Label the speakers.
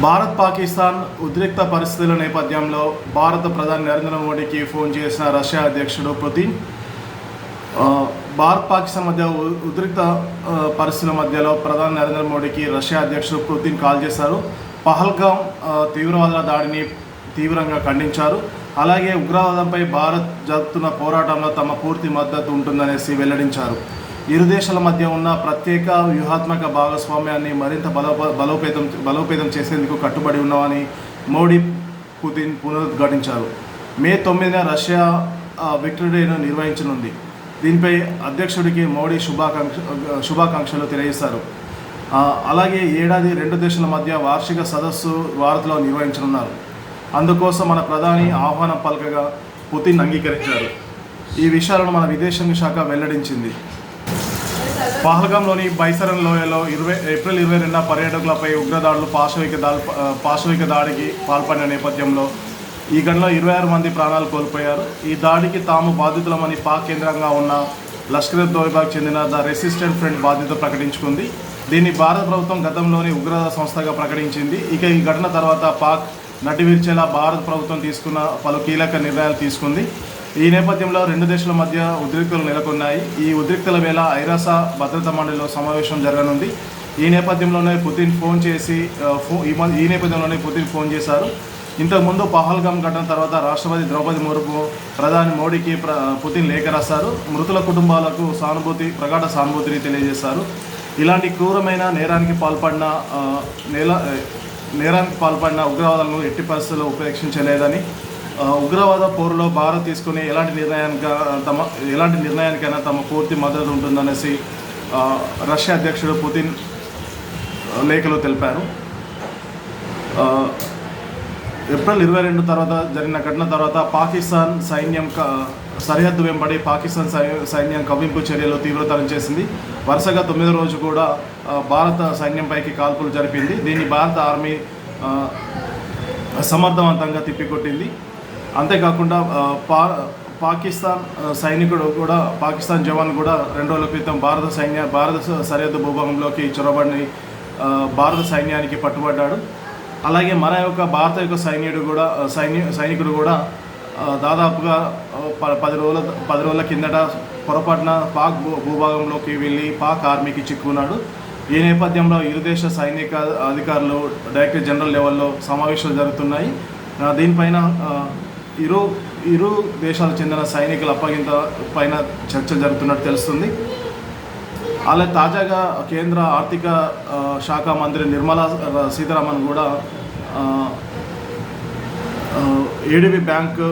Speaker 1: భారత్ పాకిస్తాన్ ఉద్రిక్త పరిస్థితుల నేపథ్యంలో భారత ప్రధాని నరేంద్ర మోడీకి ఫోన్ చేసిన రష్యా అధ్యక్షుడు పుతిన్ భారత్ పాకిస్తాన్ మధ్య ఉ- ఉద్రిక్త పరిస్థితుల మధ్యలో ప్రధాని నరేంద్ర మోడీకి రష్యా అధ్యక్షుడు పుతిన్ కాల్ చేశారు. పహల్గాం తీవ్రవాదుల దాడిని తీవ్రంగా ఖండించారు. అలాగే ఉగ్రవాదంపై భారత్ జరుపుతున్న పోరాటంలో తమ పూర్తి మద్దతు ఉంటుందనేసి వెల్లడించారు. ఇరు దేశాల మధ్య ఉన్న ప్రత్యేక వ్యూహాత్మక భాగస్వామ్యాన్ని మరింత బలోప బలోపేతం బలోపేతం చేసేందుకు కట్టుబడి ఉన్నామని మోడీ పుతిన్ పునరుద్ఘాటించారు. మే తొమ్మిదిన రష్యా విక్టరీ డేను నిర్వహించనుంది. దీనిపై అధ్యక్షుడికి మోడీ శుభాకాంక్ష శుభాకాంక్షలు తెలియజేశారు. అలాగే ఏడాది రెండు దేశాల మధ్య వార్షిక సదస్సు భారత్లో నిర్వహించనున్నారు. అందుకోసం మన ప్రధాని ఆహ్వానం పలకగా పుతిన్ అంగీకరించారు. ఈ విషయాలను మన విదేశాంగ శాఖ వెల్లడించింది. పహల్గాంలోని బైసరన్ లోయలో ఇరవై ఏప్రిల్ ఇరవై రెండున పర్యాటకులపై ఉగ్రదాడులు పాశవిక దాడు పాశవిక దాడికి పాల్పడిన నేపథ్యంలో ఈ ఘటనలో ఇరవై ఆరు మంది ప్రాణాలు కోల్పోయారు. ఈ దాడికి తాము బాధితులమని పాక్ కేంద్రంగా ఉన్న లష్కర్ తోయిబాకు చెందిన ద రెసిస్టెంట్ ఫ్రంట్ బాధ్యత ప్రకటించుకుంది. దీన్ని భారత ప్రభుత్వం గతంలోని ఉగ్రవాద సంస్థగా ప్రకటించింది. ఇక ఈ ఘటన తర్వాత పాక్ నటివీర్చేలా భారత ప్రభుత్వం తీసుకున్న పలు కీలక నిర్ణయాలు తీసుకుంది. ఈ నేపథ్యంలో రెండు దేశాల మధ్య ఉద్రిక్తలు నెలకొన్నాయి. ఈ ఉద్రిక్తల వేళ ఐరాస భద్రతా మండలిలో సమావేశం జరగనుంది. ఈ నేపథ్యంలోనే పుతిన్ ఫోన్ చేసి ఫో ఈ ఈ నేపథ్యంలోనే పుతిన్ ఫోన్ చేశారు. ఇంతకుముందు పహల్గాం ఘటన తర్వాత రాష్ట్రపతి ద్రౌపది ముర్ము ప్రధాని మోడీకి ప్ర పుతిన్ లేఖ రాశారు. మృతుల కుటుంబాలకు సానుభూతి ప్రగాఢ సానుభూతిని తెలియజేశారు. ఇలాంటి క్రూరమైన నేరానికి పాల్పడిన నేల నేరానికి పాల్పడిన ఉగ్రవాదాలను ఎట్టి పరిస్థితుల్లో ఉపేక్షించలేదని ఉగ్రవాద పోరులో భారత్ తీసుకునే ఎలాంటి నిర్ణయానికి తమ ఎలాంటి నిర్ణయానికైనా తమ పూర్తి మద్దతు ఉంటుందనేసి రష్యా అధ్యక్షుడు పుతిన్ లేఖలో తెలిపారు. ఏప్రిల్ ఇరవై రెండు తర్వాత జరిగిన ఘటన తర్వాత పాకిస్తాన్ సైన్యం సరిహద్దు వెంబడి పాకిస్తాన్ సై- సైన్యం కవ్వింపు చర్యలు తీవ్రతరం చేసింది. వరుసగా తొమ్మిదో రోజు కూడా భారత సైన్యంపైకి కాల్పులు జరిపింది. దీన్ని భారత ఆర్మీ సమర్థవంతంగా తిప్పికొట్టింది. అంతేకాకుండా పా పాకిస్తాన్ సైనికుడు కూడా పాకిస్తాన్ జవాన్ కూడా రెండు రోజుల క్రితం భారత సైన్య భారత సరిహద్దు భూభాగంలోకి చొరబడి భారత సైన్యానికి పట్టుబడ్డాడు. అలాగే మన యొక్క భారత యొక్క సైన్యుడు కూడా సైన్య సైనికుడు కూడా దాదాపుగా ప- పది రోజుల పది రోజుల కిందట పొరపాటున పాక్ భూ భూభాగంలోకి వెళ్ళి పాక్ ఆర్మీకి చిక్కున్నాడు. ఈ నేపథ్యంలో ఇరు దేశ సైనిక అధికారులు డైరెక్టర్ జనరల్ లెవెల్లో సమావేశాలు జరుగుతున్నాయి. దీనిపైన ఇరు ఇరు దేశాలకు చెందిన సైనికుల అప్పగింత పైన చర్చలు జరుగుతున్నట్టు తెలుస్తుంది. అలా తాజాగా కేంద్ర ఆర్థిక శాఖ మంత్రి నిర్మలా సీతారామన్ కూడా ఏడిబి బ్యాంక్